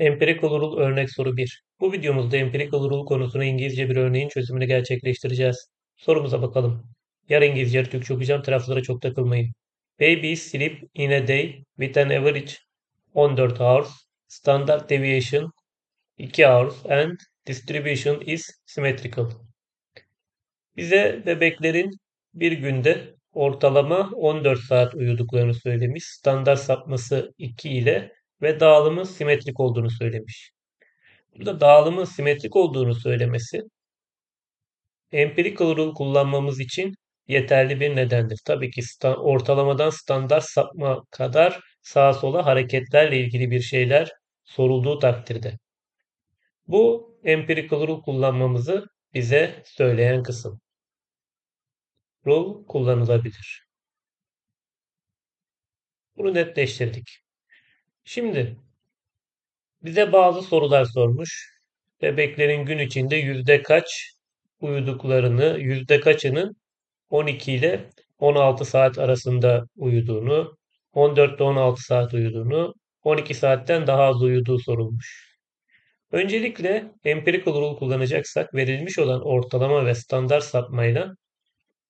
Empirical Rule örnek soru 1. Bu videomuzda Empirical Rule konusuna İngilizce bir örneğin çözümünü gerçekleştireceğiz. Sorumuza bakalım. Yarın İngilizce Türkçe okuyacağım. Taraflara çok takılmayın. Babies sleep in a day with an average 14 hours. Standard deviation 2 hours and distribution is symmetrical. Bize bebeklerin bir günde ortalama 14 saat uyuduklarını söylemiş. Standart sapması 2 ile ve dağılımın simetrik olduğunu söylemiş. Burada dağılımın simetrik olduğunu söylemesi empirical rule kullanmamız için yeterli bir nedendir. Tabii ki sta ortalamadan standart sapma kadar sağa sola hareketlerle ilgili bir şeyler sorulduğu takdirde. Bu empirical rule kullanmamızı bize söyleyen kısım. Rule kullanılabilir. Bunu netleştirdik. Şimdi bize bazı sorular sormuş. Bebeklerin gün içinde yüzde kaç uyuduklarını, yüzde kaçının 12 ile 16 saat arasında uyuduğunu, 14 ile 16 saat uyuduğunu, 12 saatten daha az uyuduğu sorulmuş. Öncelikle empirical rule kullanacaksak verilmiş olan ortalama ve standart sapmayla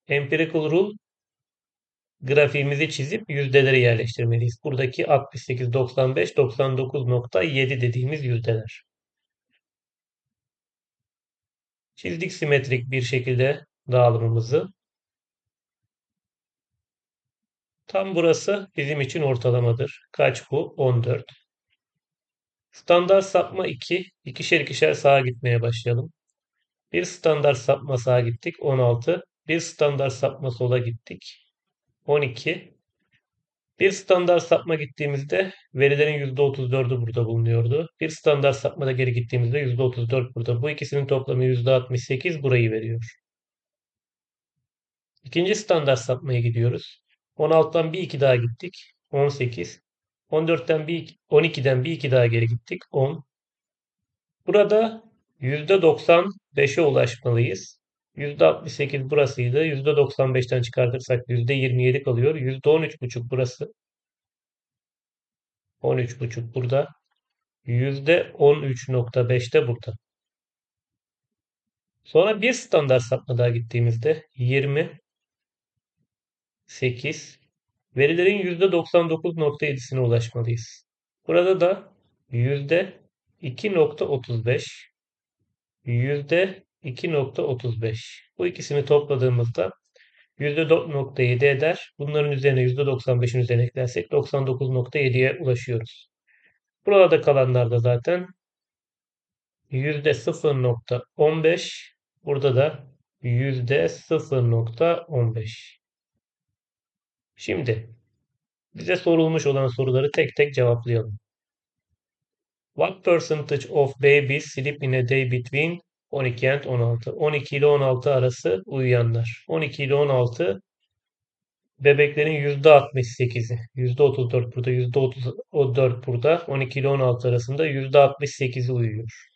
empirical rule grafiğimizi çizip yüzdeleri yerleştirmeliyiz. Buradaki 68, 95, 99.7 dediğimiz yüzdeler. Çizdik simetrik bir şekilde dağılımımızı. Tam burası bizim için ortalamadır. Kaç bu? 14. Standart sapma 2. İkişer ikişer sağa gitmeye başlayalım. Bir standart sapma sağa gittik. 16. Bir standart sapma sola gittik. 12. Bir standart sapma gittiğimizde verilerin %34'ü burada bulunuyordu. Bir standart sapmada geri gittiğimizde %34 burada. Bu ikisinin toplamı %68 burayı veriyor. İkinci standart sapmaya gidiyoruz. 16'dan bir iki daha gittik. 18. 14'ten bir 12'den bir iki daha geri gittik. 10. Burada %95'e ulaşmalıyız. %68 burasıydı. %95'ten çıkartırsak %27 kalıyor. %13,5 burası. 13,5 burada. %13,5 de burada. Sonra bir standart sapma daha gittiğimizde 20 8 verilerin %99,7'sine ulaşmalıyız. Burada da %2,35 %2,35 bu ikisini topladığımızda %4,7 eder. Bunların üzerine %95'in üzerine eklersek 99,7'ye ulaşıyoruz. Burada kalanlar da zaten %0,15 burada da %0,15 Şimdi bize sorulmuş olan soruları tek tek cevaplayalım. What percentage of babies sleep in a day between 12 and 16? 12 ile 16 arası uyuyanlar. 12 ile 16 bebeklerin %68'i. %34 burada, %34 burada. 12 ile 16 arasında %68'i uyuyor.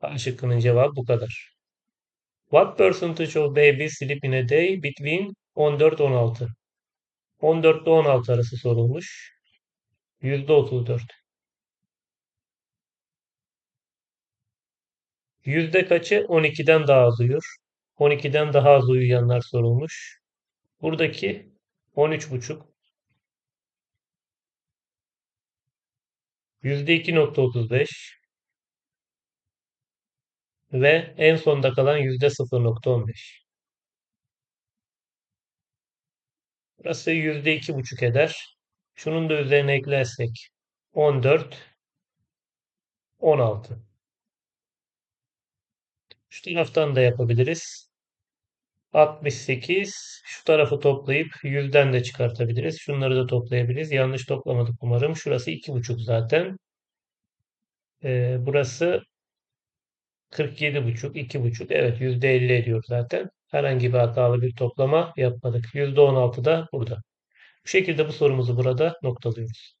A şıkkının cevabı bu kadar. What percentage of babies sleep in a day between 14-16? 14 ile 16 arası sorulmuş. %34. Yüzde kaçı 12'den daha az uyur? 12'den daha az uyuyanlar sorulmuş. Buradaki 13,5 %2.35 ve en sonda kalan %0.15. Burası %2.5 eder. Şunun da üzerine eklersek 14 16. Şu taraftan da yapabiliriz. 68 şu tarafı toplayıp 100'den de çıkartabiliriz. Şunları da toplayabiliriz. Yanlış toplamadık umarım. Şurası 2,5 zaten. Ee, burası 47,5, 2,5. Evet %50 ediyor zaten. Herhangi bir hatalı bir toplama yapmadık. %16 da burada. Bu şekilde bu sorumuzu burada noktalıyoruz.